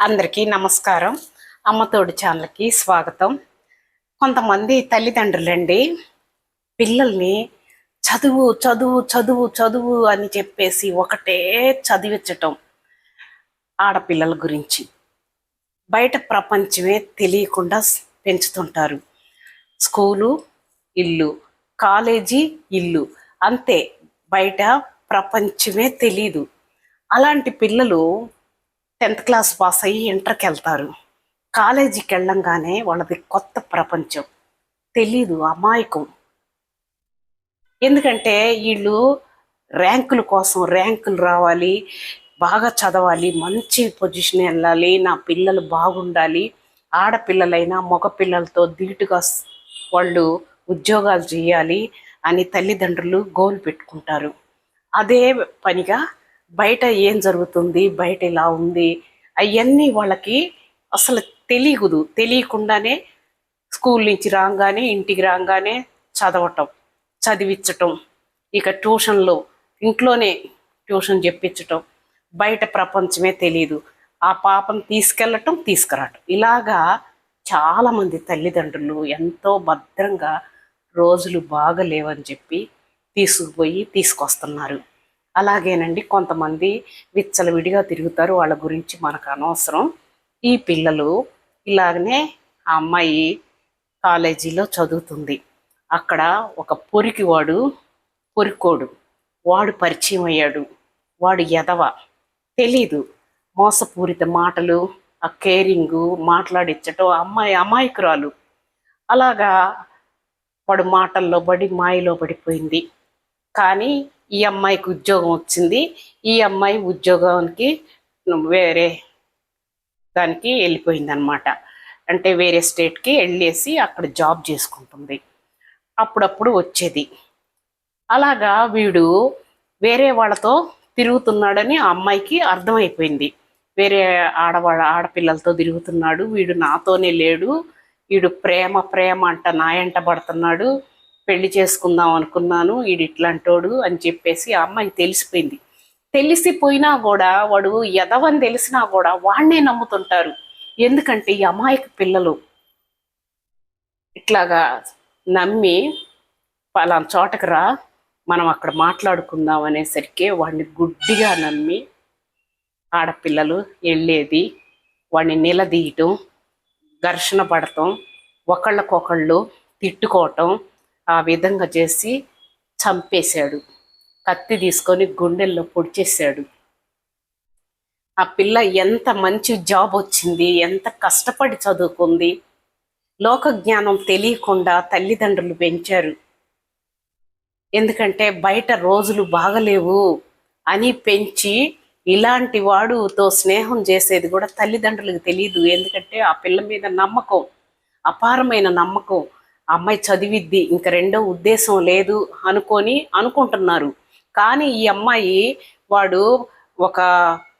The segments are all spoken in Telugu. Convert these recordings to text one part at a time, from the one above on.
అందరికీ నమస్కారం. అమ్మతోడు ఛానల్కి స్వాగతం. కొంతమంది తల్లిదండ్రులండి పిల్లల్ని చదువు చదువు చదువు చదువు అని చెప్పేసి ఒకటే చదివించటం ఆడపిల్లల గురించి. బయట ప్రపంచమే తెలియకుండా పెంచుతుంటారు. స్కూలు ఇల్లు కాలేజీ ఇల్లు అంతే. బయట ప్రపంచమే తెలీదు. అలాంటి పిల్లలు టెన్త్ క్లాస్ పాస్ అయ్యి ఇంటర్కి వెళ్తారు. కాలేజీకి వెళ్ళంగానే వాళ్ళది కొత్త ప్రపంచం. తెలీదు అమాయకం. ఎందుకంటే వీళ్ళు ర్యాంకుల కోసం ర్యాంకులు రావాలి బాగా చదవాలి మంచి పొజిషన్ వెళ్ళాలి నా పిల్లలు బాగుండాలి ఆడపిల్లలైనా మగ పిల్లలతో ధీటుగా వాళ్ళు ఉద్యోగాలు చేయాలి అని తల్లిదండ్రులు గోల్ పెట్టుకుంటారు. అదే పనిగా బయట ఏం జరుగుతుంది బయట ఇలా ఉంది అవన్నీ వాళ్ళకి అసలు తెలియదు తెలియకుండానే స్కూల్ నుంచి రాగానే ఇంటికి రాగానే చదవటం చదివించటం ఇక ట్యూషన్లో ఇంట్లోనే ట్యూషన్ చెప్పించటం బయట ప్రపంచమే తెలియదు ఆ పాపను తీసుకెళ్ళటం తీసుకురావటం. ఇలాగా చాలామంది తల్లిదండ్రులు ఎంతో భద్రంగా రోజులు బాగలేవని చెప్పి తీసుకుపోయి తీసుకొస్తున్నారు. అలాగేనండి కొంతమంది విచ్చలవిడిగా తిరుగుతారు వాళ్ళ గురించి మనకు అనవసరం. ఈ పిల్లలు ఇలాగనే ఆ అమ్మాయి కాలేజీలో చదువుతుంది. అక్కడ ఒక పొరికి వాడు పొరికోడు. వాడు పరిచయం అయ్యాడు. వాడు ఎదవ తెలీదు. మోసపూరిత మాటలు ఆ కేరింగు మాట్లాడించటం అమ్మాయి అమాయకురాలు. అలాగా వాడు మాటల్లో పడి మాయలో పడిపోయింది. కానీ ఈ అమ్మాయికి ఉద్యోగం వచ్చింది. ఈ అమ్మాయి ఉద్యోగానికి వేరే దానికి వెళ్ళిపోయింది అనమాట అంటే వేరే స్టేట్కి వెళ్ళేసి అక్కడ జాబ్ చేసుకుంటుంది. అప్పుడప్పుడు వచ్చేది. అలాగా వీడు వేరే వాళ్ళతో తిరుగుతున్నాడని ఆ అమ్మాయికి అర్థమైపోయింది. వేరే ఆడవాళ్ళ ఆడపిల్లలతో తిరుగుతున్నాడు. వీడు నాతోనే లేడు. వీడు ప్రేమ ప్రేమ అంట నాయంట పడుతున్నాడు. పెళ్ళి చేసుకుందాం అనుకున్నాను వీడు ఇట్లాంటోడు అని చెప్పేసి ఆ అమ్మాయి తెలిసిపోయింది. తెలిసిపోయినా కూడా వాడు ఎదవని తెలిసినా కూడా వాడినే నమ్ముతుంటారు. ఎందుకంటే ఈ అమాయక పిల్లలు ఇట్లాగా నమ్మి పలానా చోటకు రా మనం అక్కడ మాట్లాడుకుందాం అనేసరికి వాడిని గుడ్డిగా నమ్మి ఆడపిల్లలు వెళ్ళేది. వాడిని నిలదీయటం ఘర్షణ పడటం ఒకళ్ళకొకళ్ళు తిట్టుకోవటం ఆ విధంగా చేసి చంపేశాడు. కత్తి తీసుకొని గుండెల్లో పొడిచేశాడు. ఆ పిల్ల ఎంత మంచి జాబ్ వచ్చింది ఎంత కష్టపడి చదువుకుంది. లోక జ్ఞానం తెలియకుండా తల్లిదండ్రులు పెంచారు. ఎందుకంటే బయట రోజులు బాగలేవు అని పెంచి ఇలాంటి వాడుతో స్నేహం చేసేది కూడా తల్లిదండ్రులకు తెలియదు ఎందుకంటే ఆ పిల్ల మీద నమ్మకం అపారమైన నమ్మకం. ఆ అమ్మాయి చదివిద్ది ఇంక రెండో ఉద్దేశం లేదు అనుకొని అనుకుంటున్నారు. కానీ ఈ అమ్మాయి వాడు ఒక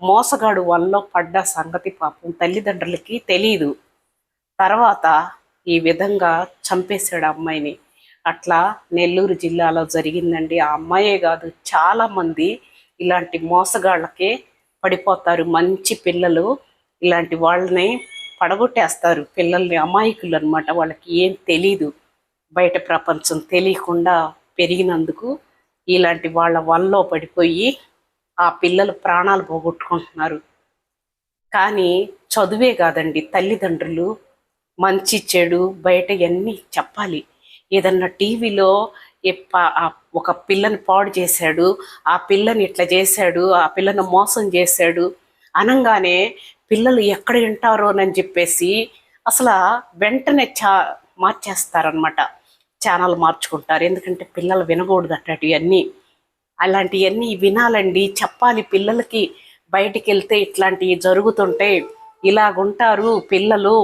మోసగాడు వల్ల పడ్డ సంగతి పాపం తల్లిదండ్రులకి తెలియదు తర్వాత ఈ విధంగా చంపేశాడు అమ్మాయిని. అట్లా నెల్లూరు జిల్లాలో జరిగిందండి. ఆ అమ్మాయే కాదు చాలామంది ఇలాంటి మోసగాళ్ళకే పడిపోతారు. మంచి పిల్లలు ఇలాంటి వాళ్ళని పడగొట్టేస్తారు పిల్లల్ని అమాయకులు అనమాట వాళ్ళకి ఏం తెలీదు. బయట ప్రపంచం తెలియకుండా పెరిగినందుకు ఇలాంటి వాళ్ళ వల్లో పడిపోయి ఆ పిల్లలు ప్రాణాలు పోగొట్టుకుంటున్నారు. కానీ చదువే కాదండి. తల్లిదండ్రులు మంచి చెడు బయట ఇవన్నీ చెప్పాలి. ఏదన్నా టీవీలో ఎప్ప- ఒక పిల్లని పాడు చేశాడు ఆ పిల్లని ఇట్లా చేశాడు ఆ పిల్లను మోసం చేశాడు అనగానే పిల్లలు ఎక్కడ వింటారోనని చెప్పేసి అసలు వెంటనే చా మార్చేస్తారనమాట ఛానల్ మార్చుకుంటారు. ఎందుకంటే పిల్లలు వినకూడదు అట్లాంటివన్నీ అలాంటివన్నీ వినాలండి. చెప్పాలి పిల్లలకి బయటికి వెళ్తే ఇట్లాంటివి జరుగుతుంటే ఇలాగుంటారు పిల్లలు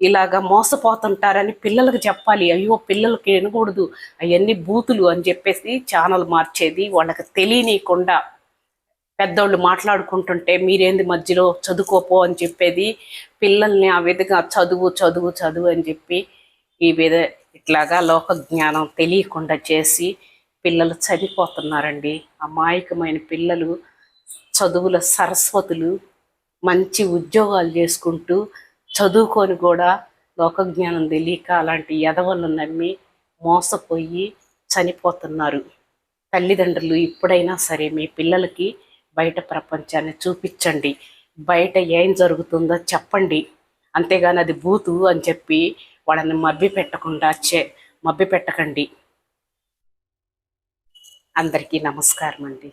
ఇలాగ మోసపోతుంటారని పిల్లలకు చెప్పాలి. అయ్యో పిల్లలకి వినకూడదు. అవన్నీ బూతులు అని చెప్పేసి ఛానల్ మార్చేది వాళ్ళకి తెలియనీయకుండా పెద్దోళ్ళు మాట్లాడుకుంటుంటే మీరేంది మధ్యలో చదువుకోపో అని చెప్పేది. పిల్లల్ని ఆ విధంగా చదువు చదువు చదువు అని చెప్పి ఈ విధ ఇట్లాగా లోక జ్ఞానం తెలియకుండా చేసి పిల్లలు చనిపోతున్నారండి. అమాయకమైన పిల్లలు చదువుల సరస్వతులు మంచి ఉద్యోగాలు చేసుకుంటూ చదువుకొని కూడా లోకజ్ఞానం తెలియక అలాంటి ఎదవలను నమ్మి మోసపోయి చనిపోతున్నారు. తల్లిదండ్రులు ఇప్పుడైనా సరే మీ పిల్లలకి బయట ప్రపంచాన్ని చూపించండి. బయట ఏం జరుగుతుందో చెప్పండి. అంతేగాని అది బూతు అని చెప్పి వాళ్ళని మబ్బి పెట్టకుండా చే మబ్బి పెట్టకండి. అందరికీ నమస్కారం అండి